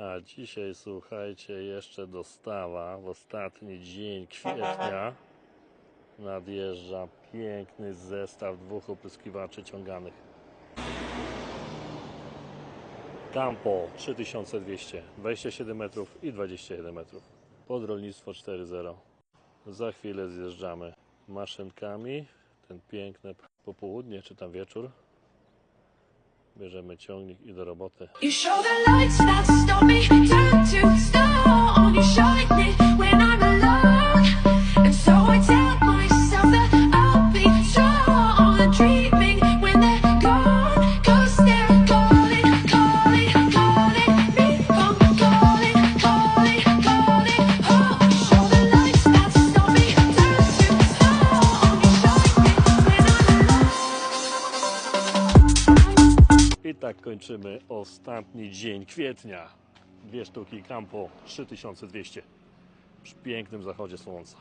A dzisiaj słuchajcie, jeszcze dostawa w ostatni dzień kwietnia nadjeżdża piękny zestaw dwóch opryskiwaczy ciąganych. Campo 3200, 27 metrów i 21 metrów. Pod rolnictwo 4.0. Za chwilę zjeżdżamy maszynkami. Ten piękne popołudnie czy tam wieczór. Bierzemy ciągnik i do roboty. I tak kończymy ostatni dzień kwietnia. Dwie sztuki Campo 3200 przy pięknym zachodzie słońca.